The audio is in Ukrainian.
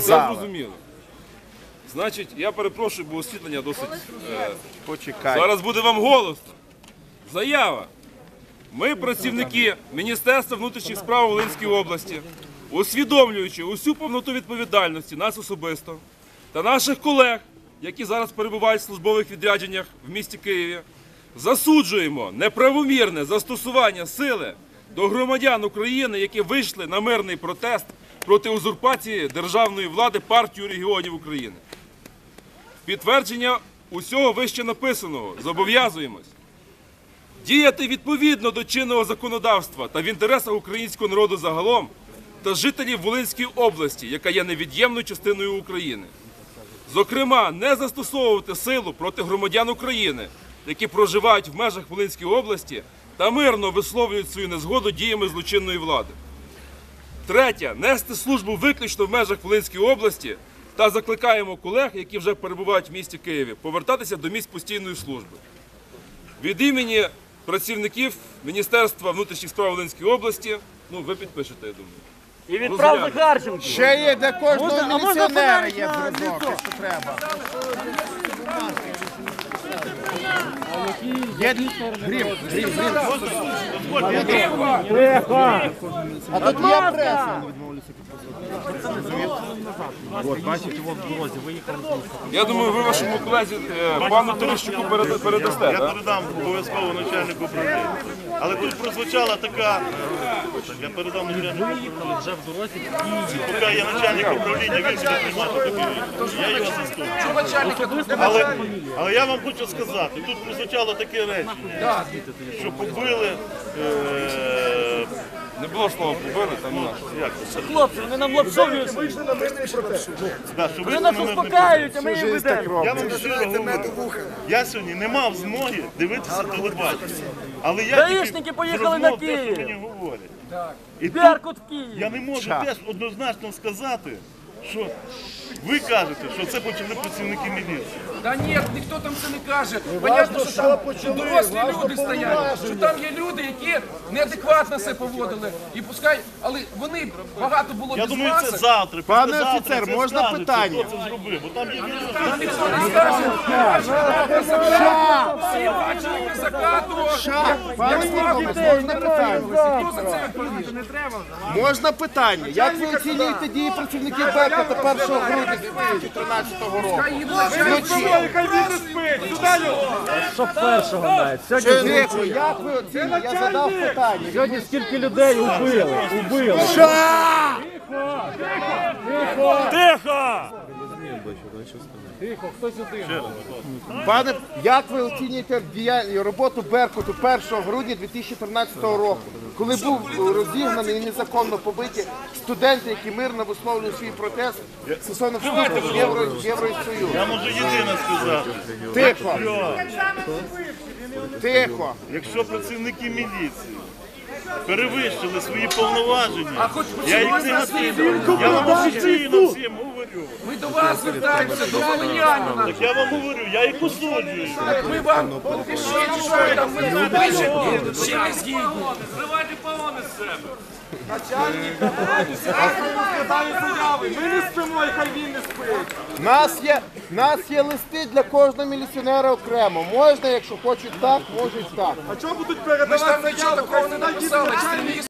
сказали. зрозуміло. Значить, я перепрошую, бо освітлення досить. Е, Почекай. зараз буде вам голосно. Заява. Ми, працівники Міністерства внутрішніх справ Волинської області, усвідомлюючи усю повноту відповідальності нас особисто та наших колег, які зараз перебувають в службових відрядженнях в місті Києві, засуджуємо неправомірне застосування сили до громадян України, які вийшли на мирний протест проти узурпації державної влади партію регіонів України. Підтвердження усього вище написаного зобов'язуємось діяти відповідно до чинного законодавства та в інтересах українського народу загалом та жителів Волинської області, яка є невід'ємною частиною України. Зокрема, не застосовувати силу проти громадян України, які проживають в межах Волинської області та мирно висловлюють свою незгоду діями злочинної влади. Третє. Нести службу виключно в межах Волинської області та закликаємо колег, які вже перебувають в місті Києві, повертатися до місць постійної служби. Від імені працівників Міністерства внутрішніх справ Волинської області, ну ви підпишете, я думаю. І відправ Захарченко. Ще є для кожного міліціонера є зразок, якщо треба. Є грім, грім, грім. А тут є преса. Я думаю, ви вашому колезі е, пану Терещуку переда- передасте. Я да? передам обов'язково начальнику управління. Але тут прозвучала така. Я передам начальнику управління. Поки є начальник управління, він буде приймати такі рішення. Я його заступник. Але, але я вам хочу сказати, тут прозвучало таке речення, що побили. Е, Не було слова побили, там наше. Хлопці, вони нам лапшовують. Да, що Вони ви нас мене не успокаюють, а ми їм ведемо. Я вам щиро говорю, я сьогодні не мав змоги дивитися телебачення. Але я Гаїшники тільки поїхали на розмов те, що Київ. мені говорять. І Беркут в Києві. я не можу теж однозначно сказати, що ви кажете, що це почали працівники міліції. Та ні, ніхто там це не каже. Понятно, що там дорослі люди стоять, що там є люди, які неадекватно себе поводили. І пускай, але вони багато було Я без думаю, це завтра. Пане післязавтра офіцер, це можна питання? Хто це зробив? Бо там є відео. Ніхто не скаже. Всі бачили закату. Пане Ніколас, можна питання? Хто за це відповідає? Можна питання. Як ви оцінюєте дії працівників Беркута 1 грудня 2013 року? Вночі. Що першого навіть? Сьогодні, Тихо, як ви оцінюєте? Я задав питання. сьогодні скільки людей убили? Убили. Тихо! Тихо! Пане, як ви оцінюєте роботу Беркуту 1 грудня 2013 року, коли був розігнаний і незаконно побиті студенти, які мирно висловлюють свій протест стосовно вступу в Євро, Євросоюз? Я можу єдине сказати. Тихо, тихо. якщо працівники міліції перевищили свої повноваження, А хоч я їх не гатину. Я вам офіційно всім говорю. Ми до вас звертаємося, до волинянина. Так я вам говорю, я їх осуджую. Так ми вам пишіть, що ви там ми напишемо, чи ми згідні. Нас є, нас є листи для кожного міліціонера окремо. Можна, якщо хочуть так, можуть так. Ми ж там нічого такого не Não, mas